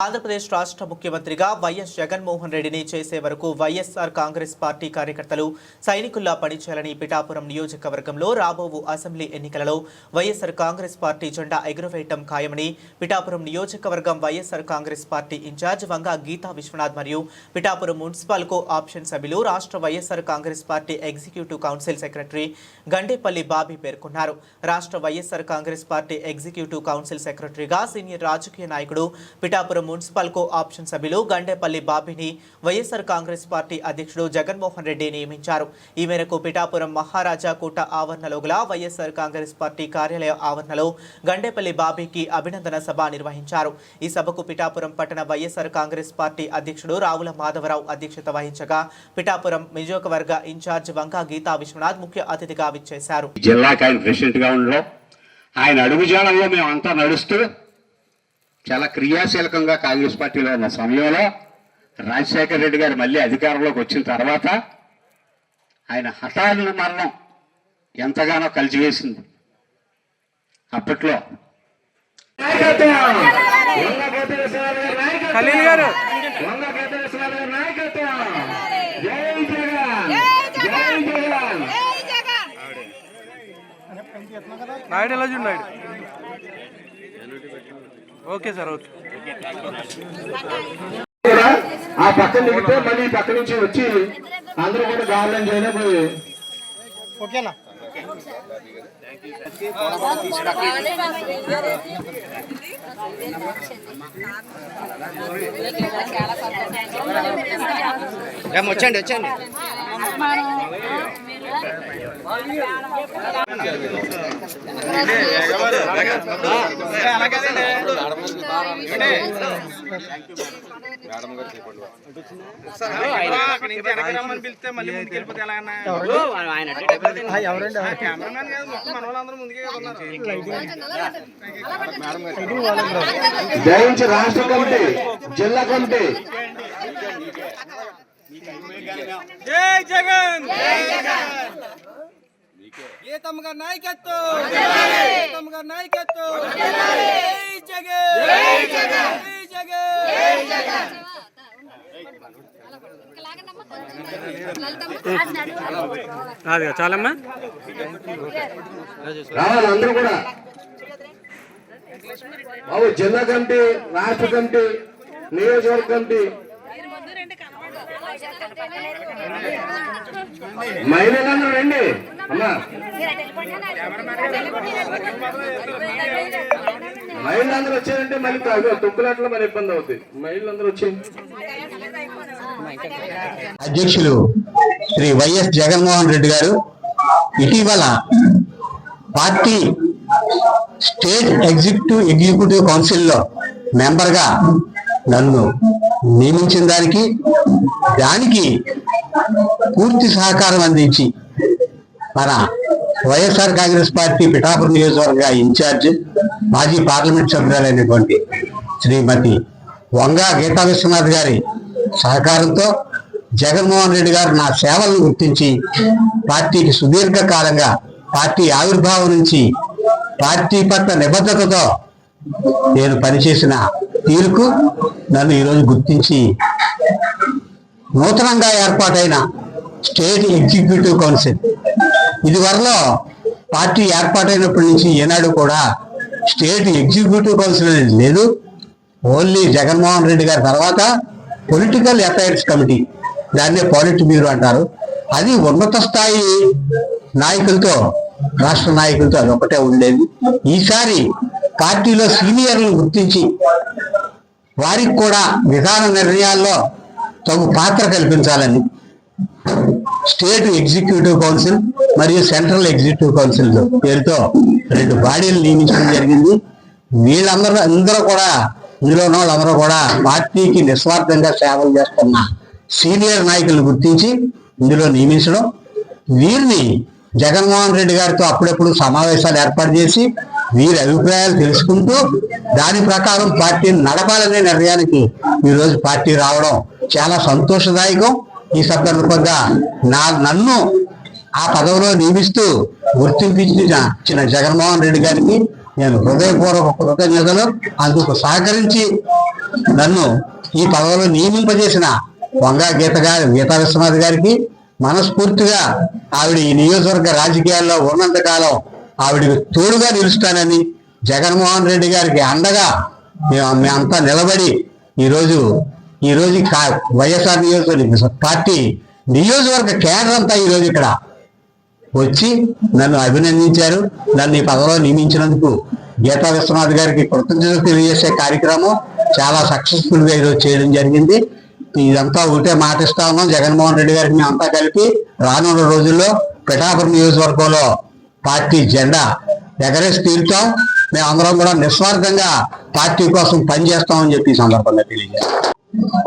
ఆంధ్రప్రదేశ్ రాష్ట్ర ముఖ్యమంత్రిగా వైఎస్ జగన్మోహన్ రెడ్డిని చేసే వరకు వైఎస్ఆర్ కాంగ్రెస్ పార్టీ కార్యకర్తలు సైనికుల్లా పనిచేయాలని పిఠాపురం నియోజకవర్గంలో రాబోవు అసెంబ్లీ ఎన్నికలలో వైఎస్ఆర్ కాంగ్రెస్ పార్టీ జెండా ఎగురవేయటం ఖాయమని పిఠాపురం నియోజకవర్గం YSR Congress party in charge Vanga Geetha Vishwanath మరియు పిఠాపురం మున్సిపల్ కో ఆప్షన్ సభ్యులు రాష్ట్ర YSR Congress party executive council secretary Gandepalli Bobby పేర్కొన్నారు. రాష్ట్ర YSR Congress party executive council సెక్రటరీగా సీనియర్ రాజకీయ నాయకుడు పిఠాపురం మున్సిపల్ కో ఆప్షన్ సభ్యులు గండేపల్లి బాబిని వైఎస్ఆర్ కాంగ్రెస్ పార్టీ అధ్యక్షుడు జగన్మోహన్ రెడ్డి నియమించారు. ఈ మేరకు పిఠాపురం మహారాజా కూట ఆవరణలో గల వైఎస్ఆర్ కాంగ్రెస్ పార్టీ కార్యాలయ ఆవరణలో గండేపల్లి బాబీకి అభినందన సభ నిర్వహించారు. ఈ సభకు పిఠాపురం పట్టణ వైఎస్ఆర్ కాంగ్రెస్ పార్టీ అధ్యక్షుడు రావుల మాధవరావు అధ్యక్షత వహించగా పిఠాపురం నియోజకవర్గ ఇన్ఛార్జ్ వంకా గీతా విశ్వనాథ్ ముఖ్య అతిథిగా విచ్చేశారు. ఆయన ప్రెసిడెంట్గా ఉండడం ఆయన అడుగుజాడల్లో మేమంతా నడుస్తూ చాలా క్రియాశీలకంగా కాంగ్రెస్ పార్టీలో ఉన్న సమయంలో రాజశేఖర రెడ్డి గారు మళ్ళీ అధికారంలోకి వచ్చిన తర్వాత ఆయన హఠాన్న మరణం ఎంతగానో కలిసివేసింది. అప్పట్లో ఖలీల్ గారు. నాయుడు ఎలా చూడు నాయుడు? Okay sir okay. ఆ పక్కన దిగితే మళ్ళీ పక్క నుంచి వచ్చి అందరూ కూడా గవర్నమెంట్ చేయలేకపోయి ఓకేనా? వచ్చండి వచ్చండి పిలిస్తే జయించి రాష్ట్ర కమిటీ జిల్లా కమిటీ. జై జగన్! గీతమ్మ గారి నాయకత్వం గీతమ్మ గారి నాయకత్వం అది చాలమ్మా రావాలి అందరూ కూడా బాబు జిల్లా కమిటీ రాష్ట్ర కమిటీ నియోజకవర్గ కమిటీ మహిళలందరూ రండి మహిళలు అందరూ వచ్చారంటే మళ్ళీ తుక్కులాట్లో మరి ఇబ్బంది అవుతుంది మహిళలు అందరూ వచ్చేయండి అధ్యక్షులు శ్రీ వైఎస్ జగన్మోహన్ రెడ్డి గారు ఇటీవల పార్టీ స్టేట్ ఎగ్జిక్యూటివ్ ఎగ్జిక్యూటివ్ కౌన్సిల్లో మెంబర్గా నన్ను నియమించిన దానికి దానికి పూర్తి సహకారం అందించి మన వైఎస్ఆర్ కాంగ్రెస్ పార్టీ పిఠాపురం నియోజకవర్గ ఇన్ఛార్జ్ మాజీ పార్లమెంట్ సభ్యురాలైనటువంటి శ్రీమతి వంగా గీతా విశ్వనాథ్ గారి సహకారంతో జగన్మోహన్ రెడ్డి గారు నా సేవలను గుర్తించి పార్టీకి సుదీర్ఘకాలంగా పార్టీ ఆవిర్భావం నుంచి పార్టీ పట్ల నిబద్ధతతో నేను పనిచేసిన తీరుకు నన్ను ఈరోజు గుర్తించి నూతనంగా ఏర్పాటైన స్టేట్ ఎగ్జిక్యూటివ్ కౌన్సిల్. ఇదివరలో పార్టీ ఏర్పాటైనప్పటి నుంచి ఏనాడు కూడా స్టేట్ ఎగ్జిక్యూటివ్ కౌన్సిల్ అనేది లేదు. ఓన్లీ జగన్మోహన్ రెడ్డి గారి తర్వాత పొలిటికల్ అఫైర్స్ కమిటీ దాన్నే పాలిట్ బ్యూరో అంటారు. అది ఉన్నత స్థాయి నాయకులతో రాష్ట్ర నాయకులతో అది ఒకటే ఉండేది. ఈసారి పార్టీలో సీనియర్లను గుర్తించి వారికి కూడా విధాన నిర్ణయాల్లో తగు పాత్ర కల్పించాలని స్టేట్ ఎగ్జిక్యూటివ్ కౌన్సిల్ మరియు సెంట్రల్ ఎగ్జిక్యూటివ్ కౌన్సిల్ పేరుతో రెండు బాడీలు నియమించడం జరిగింది. వీళ్ళందరూ అందరూ కూడా ఇందులో ఉన్న వాళ్ళందరూ కూడా పార్టీకి నిస్వార్థంగా సేవలు చేస్తున్న సీనియర్ నాయకులను గుర్తించి ఇందులో నియమించడం. వీరిని జగన్మోహన్ రెడ్డి గారితో అప్పుడప్పుడు సమావేశాలు ఏర్పాటు చేసి వీరి అభిప్రాయాలు తెలుసుకుంటూ దాని ప్రకారం పార్టీని నడపాలనే నిర్ణయానికి ఈరోజు పార్టీ రావడం చాలా సంతోషదాయకం. ఈ సందర్భంగా నా నన్ను ఆ పదవిలో నియమిస్తూ గుర్తింపించిన జగన్మోహన్ రెడ్డి గారికి నేను హృదయపూర్వక కృతజ్ఞతలు. అందుకు సహకరించి నన్ను ఈ పదవిలో నియమింపజేసిన వంగా గీత గారి గీతా విశ్వనాథ్ గారికి మనస్ఫూర్తిగా ఆవిడ ఈ నియోజకవర్గ రాజకీయాల్లో ఉన్నంత కాలం ఆవిడకి తోడుగా నిలుస్తానని జగన్మోహన్ రెడ్డి గారికి అండగా మేము మేమంతా నిలబడి ఈరోజు ఈ రోజు వైఎస్ఆర్ నియోజకవర్గ పార్టీ నియోజకవర్గ కేడర్ అంతా ఈరోజు ఇక్కడ వచ్చి నన్ను అభినందించారు. నన్ను ఈ పదవిలో నియమించినందుకు గీతా విశ్వనాథ్ గారికి కృతజ్ఞతలు తెలియజేసే కార్యక్రమం చాలా సక్సెస్ఫుల్గా ఈరోజు చేయడం జరిగింది. ఇదంతా ఒకటే మాటిస్తా ఉన్నాం. జగన్మోహన్ రెడ్డి గారికి మేమంతా కలిపి రానున్న రోజుల్లో పిఠాపురం నియోజకవర్గంలో పార్టీ జెండా ఎగరేసి తీరుతాం. మేమందరం కూడా నిస్వార్థంగా పార్టీ కోసం పనిచేస్తామని చెప్పి ఈ సందర్భంగా తెలియజేస్తాం.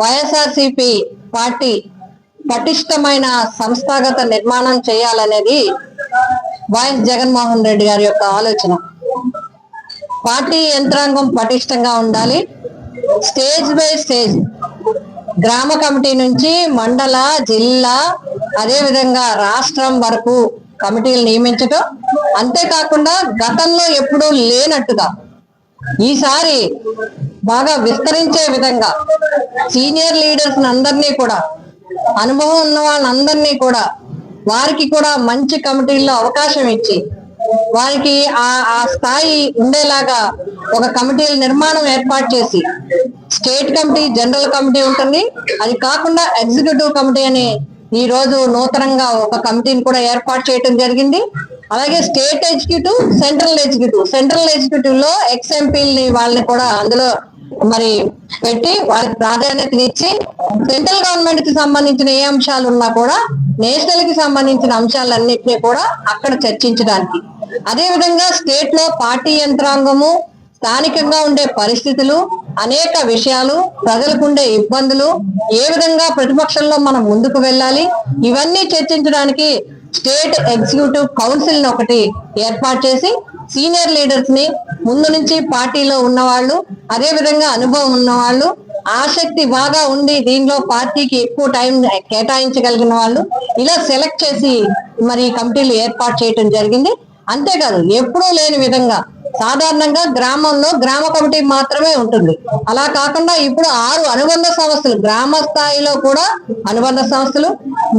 వైఎస్ఆర్సిపి పార్టీ పటిష్టమైన సంస్థాగత నిర్మాణం చేయాలనేది వైఎస్ జగన్మోహన్ రెడ్డి గారి యొక్క ఆలోచన. పార్టీ యంత్రాంగం పటిష్టంగా ఉండాలి. స్టేజ్ బై స్టేజ్ గ్రామ కమిటీ నుంచి మండల జిల్లా అదేవిధంగా రాష్ట్రం వరకు కమిటీలు నియమించటం అంతేకాకుండా గతంలో ఎప్పుడూ లేనట్టుగా ఈసారి బాగా విస్తరించే విధంగా సీనియర్ లీడర్స్ అందరినీ కూడా అనుభవం ఉన్న వాళ్ళందరినీ కూడా వారికి కూడా మంచి కమిటీల్లో అవకాశం ఇచ్చి వారికి ఆ ఆ స్థాయి ఉండేలాగా ఒక కమిటీల నిర్మాణం ఏర్పాటు చేసి స్టేట్ కమిటీ జనరల్ కమిటీ ఉంటుంది. అది కాకుండా ఎగ్జిక్యూటివ్ కమిటీ అని ఈ రోజు నూతనంగా ఒక కమిటీని కూడా ఏర్పాటు చేయడం జరిగింది. అలాగే స్టేట్ ఎగ్జిక్యూటివ్ సెంట్రల్ ఎగ్జిక్యూటివ్. సెంట్రల్ ఎగ్జిక్యూటివ్లో ఎక్స్ ఎంపీలని వాళ్ళని కూడా అందులో మరి పెట్టి వాళ్ళకి ప్రాధాన్యతనిచ్చి సెంట్రల్ గవర్నమెంట్కి సంబంధించిన ఏ అంశాలు ఉన్నా కూడా నేషనల్కి సంబంధించిన అంశాలన్నింటినీ కూడా అక్కడ చర్చించడానికి. అదే విధంగా స్టేట్లో పార్టీ యంత్రాంగము స్థానికంగా ఉండే పరిస్థితులు అనేక విషయాలు ప్రజలకుండే ఇబ్బందులు ఏ విధంగా ప్రతిపక్షంలో మనం ముందుకు వెళ్ళాలి ఇవన్నీ చర్చించడానికి స్టేట్ ఎగ్జిక్యూటివ్ కౌన్సిల్ ఒకటి ఏర్పాటు చేసి సీనియర్ లీడర్స్ని ముందు నుంచి పార్టీలో ఉన్నవాళ్ళు అదే విధంగా అనుభవం ఉన్నవాళ్ళు ఆసక్తి బాగా ఉండి దీనిలో పార్టీకి ఎక్కువ టైం కేటాయించగలిగిన వాళ్ళు ఇలా సెలెక్ట్ చేసి మరి ఈ కమిటీలు ఏర్పాటు చేయటం జరిగింది. అంతేకాదు ఎప్పుడూ లేని విధంగా సాధారణంగా గ్రామంలో గ్రామ కమిటీ మాత్రమే ఉంటుంది. అలా కాకుండా ఇప్పుడు ఆరు అనుబంధ సంస్థలు గ్రామ స్థాయిలో కూడా అనుబంధ సంస్థలు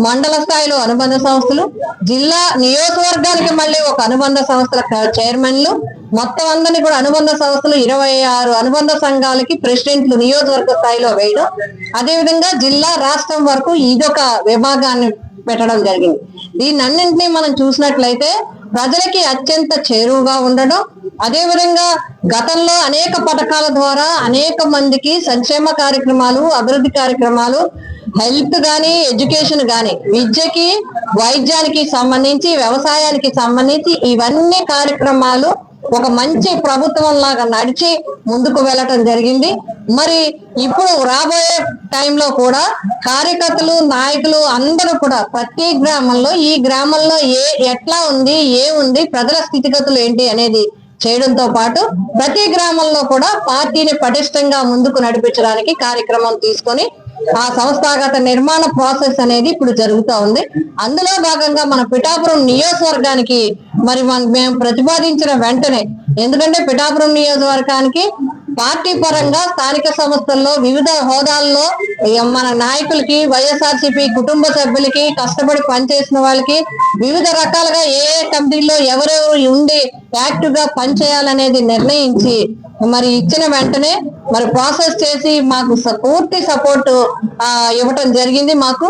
మండల స్థాయిలో అనుబంధ సంస్థలు జిల్లా నియోజకవర్గానికి మళ్ళీ ఒక అనుబంధ సంస్థల చైర్మన్లు మొత్తం అందరినీ కూడా అనుబంధ సంస్థలు ఇరవై ఆరు అనుబంధ సంఘాలకి ప్రెసిడెంట్లు నియోజకవర్గ స్థాయిలో వేయడం అదేవిధంగా జిల్లా రాష్ట్రం వరకు ఇదొక విభాగాన్ని పెట్టడం జరిగింది. దీన్నన్నింటినీ మనం చూసినట్లయితే ప్రజలకి అత్యంత చేరువుగా ఉండడం అదేవిధంగా గతంలో అనేక పథకాల ద్వారా అనేక మందికి సంక్షేమ కార్యక్రమాలు అభివృద్ధి కార్యక్రమాలు హెల్త్ కానీ ఎడ్యుకేషన్ కానీ విద్యకి వైద్యానికి సంబంధించి వ్యవసాయానికి సంబంధించి ఇవన్నీ కార్యక్రమాలు ఒక మంచి ప్రభుత్వం లాగా నడిచి ముందుకు వెళ్ళటం జరిగింది. మరి ఇప్పుడు రాబోయే టైంలో కూడా కార్యకర్తలు నాయకులు అందరూ కూడా ప్రతి గ్రామంలో ఈ గ్రామంలో ఏ ఎట్లా ఉంది ఏ ఉంది ప్రజల స్థితిగతులు ఏంటి అనేది చేయడంతో పాటు ప్రతి గ్రామంలో కూడా పార్టీని పటిష్టంగా ముందుకు నడిపించడానికి కార్యక్రమం తీసుకొని ఆ సంస్థాగత నిర్మాణ ప్రాసెస్ అనేది ఇప్పుడు జరుగుతూ ఉంది. అందులో భాగంగా మన పిఠాపురం నియోజకవర్గానికి మరి మేము ప్రతిపాదించిన వెంటనే ఎందుకంటే పిఠాపురం నియోజకవర్గానికి పార్టీ పరంగా స్థానిక సంస్థల్లో వివిధ హోదాల్లో మన నాయకులకి వైఎస్ఆర్సీపీ కుటుంబ సభ్యులకి కష్టపడి పనిచేసిన వాళ్ళకి వివిధ రకాలుగా ఏ ఏ కంపెనీలో ఎవరెవరు ఉండి యాక్టివ్గా పనిచేయాలనేది నిర్ణయించి మరి ఇచ్చిన వెంటనే మరి ప్రాసెస్ చేసి మాకు స- పూర్తి సపోర్ట్ ఇవ్వటం జరిగింది మాకు.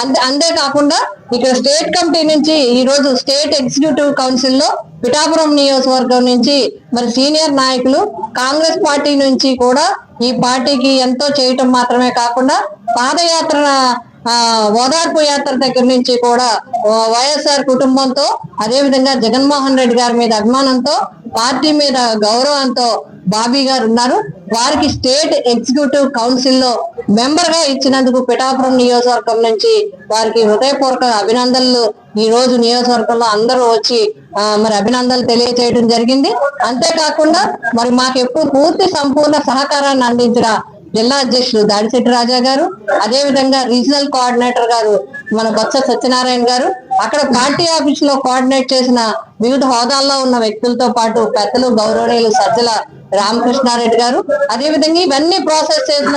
అంతే అంతేకాకుండా ఇక్కడ స్టేట్ కమిటీ నుంచి ఈ రోజు స్టేట్ ఎగ్జిక్యూటివ్ కౌన్సిల్లో పిఠాపురం నియోజకవర్గం నుంచి మరి సీనియర్ నాయకులు కాంగ్రెస్ పార్టీ నుంచి కూడా ఈ పార్టీకి ఎంతో చేయటం మాత్రమే కాకుండా పాదయాత్ర ఆ ఓదార్పు యాత్ర దగ్గర నుంచి కూడా వైఎస్ఆర్ కుటుంబంతో అదేవిధంగా జగన్మోహన్ రెడ్డి గారి మీద అభిమానంతో పార్టీ మీద గౌరవంతో బాబీ గారు ఉన్నారు. వారికి స్టేట్ ఎగ్జిక్యూటివ్ కౌన్సిల్లో మెంబర్గా ఇచ్చినందుకు పిఠాపురం నియోజకవర్గం నుంచి వారికి హృదయపూర్వక అభినందనలు. ఈ రోజు నియోజకవర్గంలో అందరూ వచ్చి మరి అభినందనలు తెలియజేయడం జరిగింది. అంతేకాకుండా మరి మాకు ఎప్పుడు పూర్తి సంపూర్ణ సహకారాన్ని అందించిన జిల్లా అధ్యక్షులు దాడిశెట్టి రాజా గారు అదే విధంగా రీజనల్ కోఆర్డినేటర్ గారు మన బొత్స సత్యనారాయణ గారు అక్కడ పార్టీ ఆఫీస్లో కోఆర్డినేట్ చేసిన వివిధ హోదాల్లో ఉన్న వ్యక్తులతో పాటు పెద్దలు గౌరవనీయులు సజ్జల రామకృష్ణారెడ్డి గారు అదేవిధంగా ఇవన్నీ ప్రాసెస్ చేసిన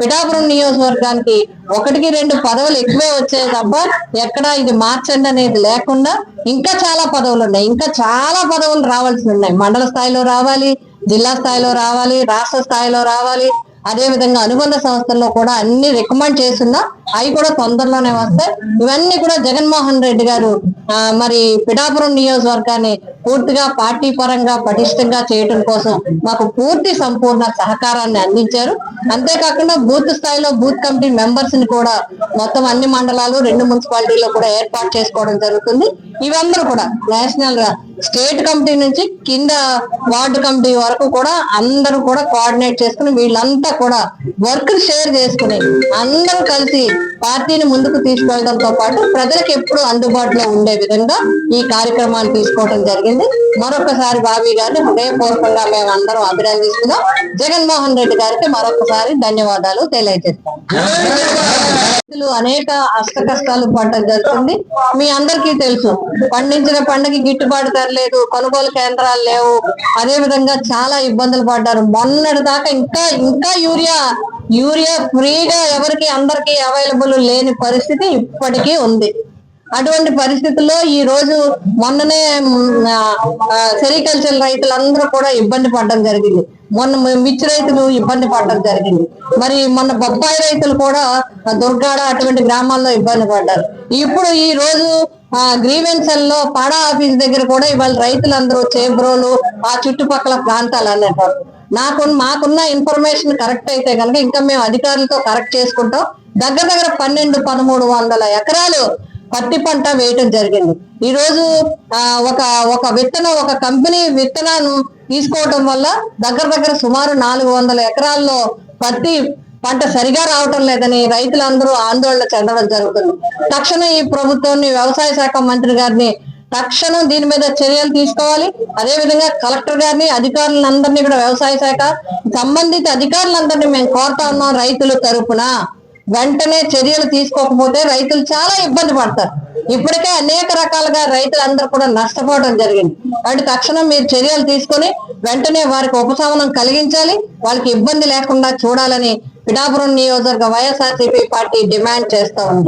పిఠాపురం నియోజకవర్గానికి ఒకటికి రెండు పదవులు ఎక్కువే వచ్చాయి తప్ప ఎక్కడ ఇది మార్చండి అనేది లేకుండా ఇంకా చాలా పదవులు ఉన్నాయి. ఇంకా చాలా పదవులు రావాల్సి ఉన్నాయి. మండల స్థాయిలో రావాలి జిల్లా స్థాయిలో రావాలి రాష్ట్ర స్థాయిలో రావాలి అదే విధంగా అనుబంధ సంస్థల్లో కూడా అన్ని రికమెండ్ చేస్తున్నా. అవి కూడా తొందరలోనే వస్తాయి. ఇవన్నీ కూడా జగన్మోహన్ రెడ్డి గారు మరి పిఠాపురం నియోజకవర్గాన్ని పూర్తిగా పార్టీ పరంగా పటిష్టంగా చేయటం కోసం మాకు పూర్తి సంపూర్ణ సహకారాన్ని అందించారు. అంతేకాకుండా బూత్ స్థాయిలో బూత్ కమిటీ మెంబర్స్ని కూడా మొత్తం అన్ని మండలాలు రెండు మున్సిపాలిటీల్లో కూడా ఏర్పాటు చేసుకోవడం జరుగుతుంది. ఇవందరూ కూడా నేషనల్గా స్టేట్ కమిటీ నుంచి కింద వార్డు కమిటీ వరకు కూడా అందరూ కూడా కోఆర్డినేట్ చేసుకుని వీళ్ళంతా కూడా వర్క్ షేర్ చేసుకుని అందరూ కలిసి పార్టీని ముందుకు తీసుకెళ్ళడంతో పాటు ప్రజలకు ఎప్పుడు అందుబాటులో ఉండే విధంగా ఈ కార్యక్రమాన్ని తీసుకోవడం జరిగింది. మరొకసారి బాబీ గారిని హృదయపూర్వకంగా మేము అందరం అభినందిస్తున్నాం. జగన్మోహన్ రెడ్డి గారికి మరొకసారి ధన్యవాదాలు తెలియజేస్తాం. రైతులు అనేక అష్ట కష్టాలు పడటం జరుగుతుంది. మీ అందరికీ తెలుసు పండించిన పంటకి గిట్టుబాటు ధర లేదు కొనుగోలు కేంద్రాలు లేవు. అదే విధంగా చాలా ఇబ్బందులు పడ్డారు. మొన్నటి దాకా ఇంకా ఇంకా యూరియా యూరియా ఫ్రీగా ఎవరికి అందరికి అవైలబుల్ లేని పరిస్థితి ఇప్పటికీ ఉంది. అటువంటి పరిస్థితుల్లో ఈ రోజు మొన్ననే సెరికల్చర్ రైతులందరూ కూడా ఇబ్బంది పడడం జరిగింది. మొన్న మిర్చి రైతులు ఇబ్బంది పడడం జరిగింది. మరి మొన్న బొప్పాయి రైతులు కూడా దుర్గాడ అటువంటి గ్రామాల్లో ఇబ్బంది పడ్డారు. ఇప్పుడు ఈ రోజు గ్రీవెన్సల్లో పాడా ఆఫీస్ దగ్గర కూడా ఇవాళ రైతులందరూ చేబ్రోలు ఆ చుట్టుపక్కల ప్రాంతాలు అనేటప్పుడు నాకు మాకున్న ఇన్ఫర్మేషన్ కరెక్ట్ అయితే కనుక ఇంకా మేము అధికారులతో కరెక్ట్ చేసుకుంటాం. దగ్గర దగ్గర పన్నెండు పదమూడు వందల ఎకరాలు పత్తి పంట వేయటం జరిగింది. ఈ రోజు ఆ, ఒక ఒక విత్తనం ఒక కంపెనీ విత్తనాన్ని తీసుకోవటం వల్ల దగ్గర దగ్గర సుమారు నాలుగు వందల ఎకరాల్లో పత్తి పంట సరిగా రావటం లేదని రైతులందరూ ఆందోళన చెందడం జరుగుతుంది. తక్షణం ఈ ప్రభుత్వాన్ని వ్యవసాయ శాఖ మంత్రి గారిని తక్షణం దీని మీద చర్యలు తీసుకోవాలి. అదే విధంగా కలెక్టర్ గారిని అధికారులందరినీ కూడా వ్యవసాయ శాఖ సంబంధిత అధికారులందరినీ మేము కోరుతా ఉన్నాం రైతుల తరపున. వెంటనే చర్యలు తీసుకోకపోతే రైతులు చాలా ఇబ్బంది పడతారు. ఇప్పటికే అనేక రకాలుగా రైతులందరూ కూడా నష్టపోవడం జరిగింది. కాబట్టి తక్షణం మీరు చర్యలు తీసుకొని వెంటనే వారికి ఉపశమనం కలిగించాలి. వాళ్ళకి ఇబ్బంది లేకుండా చూడాలని పిఠాపురం నియోజకవర్గ వైఎస్ఆర్సీపీ పార్టీ డిమాండ్ చేస్తా ఉంది.